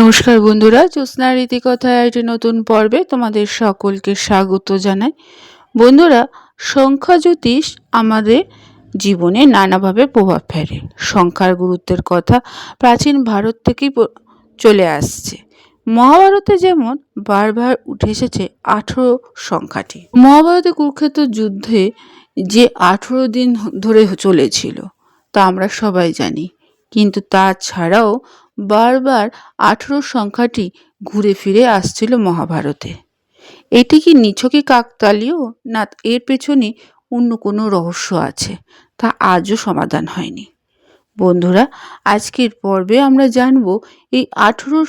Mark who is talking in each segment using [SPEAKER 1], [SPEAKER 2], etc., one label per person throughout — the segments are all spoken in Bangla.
[SPEAKER 1] নমস্কার বন্ধুরা, জ্যোৎস্না রীতিকথায় একটি নতুন পর্বে তোমাদের সকলকে স্বাগত জানাই। বন্ধুরা, সংখ্যা জ্যোতিষ আমাদের জীবনে নানাভাবে প্রভাব ফেলে। সংখ্যার গুরুত্বের কথা প্রাচীন ভারত থেকেই চলে আসছে। মহাভারতে যেমন বারবার উঠে এসেছে আঠেরো সংখ্যাটি। মহাভারতে কুরুক্ষেত্র যুদ্ধে যে আঠেরো দিন ধরে চলেছিল, তা আমরা সবাই জানি। কিন্তু তাছাড়াও বারবার আঠেরো সংখ্যাটি ঘুরে ফিরে আসছিল মহাভারতে। এটি কি নিছকই কাকতালীয়? না, এর পেছনে অন্য কোনো রহস্য আছে, তা আজও সমাধান হয়নি। বন্ধুরা, আজকের পর্বে আমরা জানব এই আঠেরো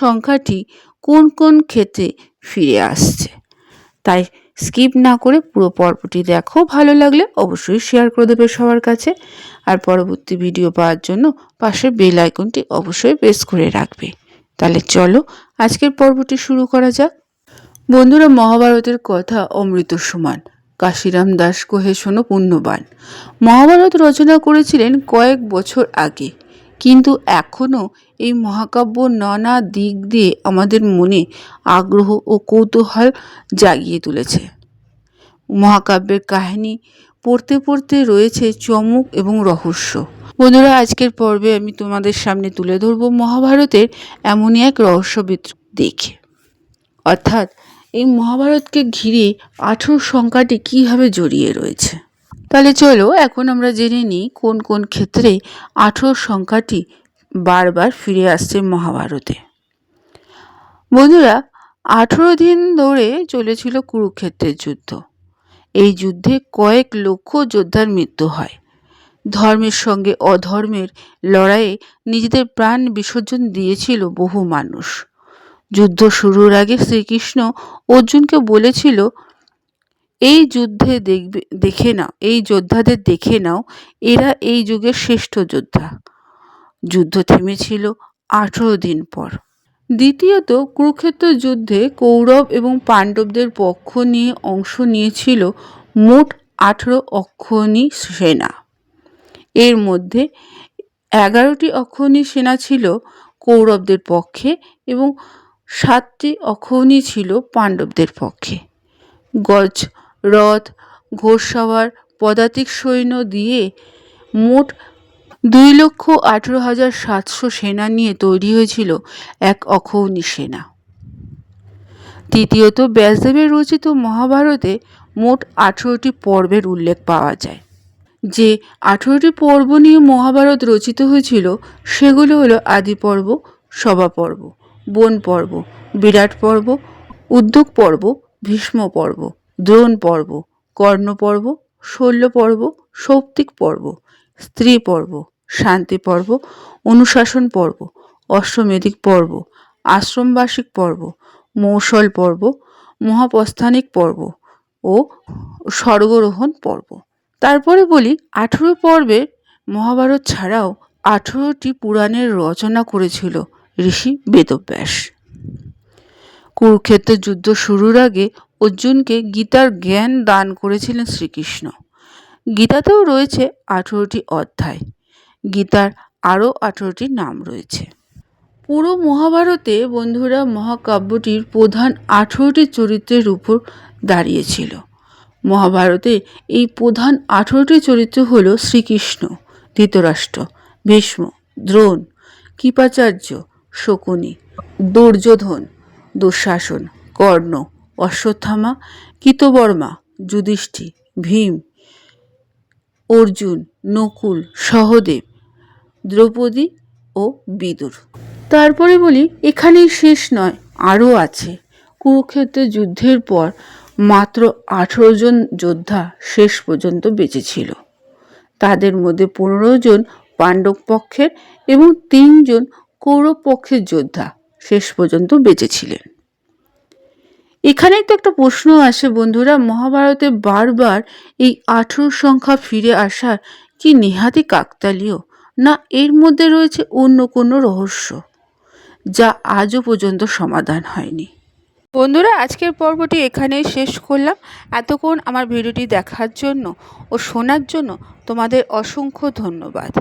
[SPEAKER 1] সংখ্যাটি কোন কোন ক্ষেত্রে ফিরে আসছে। তাই স্কিপ না করে পুরো পর্বটি দেখো। ভালো লাগলে অবশ্যই শেয়ার করে দেবে সবার কাছে। আর পরবর্তী ভিডিও পাওয়ার জন্য পাশে বেল আইকনটি অবশ্যই প্রেস করে রাখবে। তাহলে চলো আজকের পর্বটি শুরু করা যাক। বন্ধুরা, মহাভারতের কথা অমৃত সমান। কাশিরাম দাস কহে শোনো পুণ্যবান। মহাভারত রচনা করেছিলেন কয়েক বছর আগে। কিন্তু এখনও এই মহাকাব্য নানা দিক দিয়ে আমাদের মনে আগ্রহ ও কৌতূহল জাগিয়ে তুলেছে। মহাকাব্যের কাহিনী পড়তে পড়তে রয়েছে চমক এবং রহস্য। বন্ধুরা, আজকের পর্বে আমি তোমাদের সামনে তুলে ধরব মহাভারতের এমনই এক রহস্যবিদ দেখে। অর্থাৎ এই মহাভারতকে ঘিরে আঠেরো সংখ্যাটি কীভাবে জড়িয়ে রয়েছে? তাহলে চলো, এখন আমরা জেনে নিই কোন কোন ক্ষেত্রে আঠেরো সংখ্যাটি বারবার ফিরে আসছে মহাভারতে। বন্ধুরা, আঠেরো দিন ধরে চলেছিল কুরুক্ষেত্রের যুদ্ধ। এই যুদ্ধে কয়েক লক্ষ যোদ্ধার মৃত্যু হয়। ধর্মের সঙ্গে অধর্মের লড়াইয়ে নিজেদের প্রাণ বিসর্জন দিয়েছিল বহু মানুষ। যুদ্ধ শুরুর আগে শ্রীকৃষ্ণ অর্জুনকে বলেছিল, এই যুদ্ধে দেখবে, দেখে নাও, এই যোদ্ধাদের দেখে নাও, এরা এই যুগের শ্রেষ্ঠ যোদ্ধা। যুদ্ধ থেমেছিল আঠেরো দিন পর। দ্বিতীয়ত, কুরুক্ষেত্র যুদ্ধে কৌরব এবং পাণ্ডবদের পক্ষ নিয়ে অংশ নিয়েছিল মোট আঠেরো অক্ষৌণী সেনা। এর মধ্যে এগারোটি অক্ষৌণী সেনা ছিল কৌরবদের পক্ষে এবং সাতটি অক্ষৌণী ছিল পাণ্ডবদের পক্ষে। গজ, রথ, ঘোড়সাওয়ার, পদাতিক সৈন্য দিয়ে মোট দুই লক্ষ আঠেরো হাজার সাতশো সেনা নিয়ে তৈরি হয়েছিল এক অখৌনি সেনা। তৃতীয়ত ব্যাসদেবের রচিত মহাভারতে মোট আঠেরোটি পর্বের উল্লেখ পাওয়া যায়। যে আঠেরোটি পর্ব নিয়ে মহাভারত রচিত হয়েছিল, সেগুলো হলো আদি পর্ব সভা পর্ব বন পর্ব বিরাট পর্ব, উদ্যোগ পর্ব, ভীষ্ম পর্ব, দ্রোণ পর্ব, কর্ণ পর্ব, শল্য পর্ব, সৌপ্তিক পর্ব, স্ত্রী পর্ব শান্তি পর্ব, অনুশাসন পর্ব, অশ্বমেধিক পর্ব, আশ্রমবাসিক পর্ব, মৌসল পর্ব, মহাপ্রস্থানিক পর্ব ও স্বর্গরোহণ পর্ব। তারপরে বলি, আঠেরো পর্বে মহাভারত ছাড়াও আঠেরোটি পুরাণের রচনা করেছিল ঋষি বেদব্যাস। কুরুক্ষেত্রের যুদ্ধ শুরুর আগে অর্জুনকে গীতার জ্ঞান দান করেছিলেন শ্রীকৃষ্ণ। গীতাতেও রয়েছে আঠেরোটি অধ্যায়। গীতার আরও আঠেরোটি নাম রয়েছে। পুরো মহাভারতে বন্ধুরা মহাকাব্যটির প্রধান আঠেরোটি চরিত্রের উপর দাঁড়িয়েছিল। মহাভারতে এই প্রধান আঠেরোটি চরিত্র হল শ্রীকৃষ্ণ, ধৃতরাষ্ট্র, ভীষ্ম, দ্রোণ, কৃপাচার্য, শকুনি, দুর্যোধন, দুঃশাসন, কর্ণ, অশ্বত্থামা, কিতবর্মা যুধিষ্ঠি ভীম, অর্জুন, নকুল, সহদেব দ্রৌপদী ও বিদুর। তারপরে বলি, এখানেই শেষ নয়, আরও আছে। কুরুক্ষেত্রের যুদ্ধের পর মাত্র আঠেরো জন যোদ্ধা শেষ পর্যন্ত বেঁচে ছিল। তাদের মধ্যে পনেরো জন পাণ্ডব পক্ষের এবং তিনজন কৌরব পক্ষের যোদ্ধা শেষ পর্যন্ত বেঁচে ছিলেন। এখানেই তো একটা প্রশ্ন আসে, বন্ধুরা, মহাভারতে বারবার এই আঠেরো সংখ্যা ফিরে আসার কি নেহাতি কাকতালীয়? না, এর মধ্যে রয়েছে অন্য কোনো রহস্য, যা আজও পর্যন্ত সমাধান হয়নি। বন্ধুরা, আজকের পর্বটি এখানেই শেষ করলাম। এতক্ষণ আমার ভিডিওটি দেখার জন্য ও শোনার জন্য তোমাদের অসংখ্য ধন্যবাদ।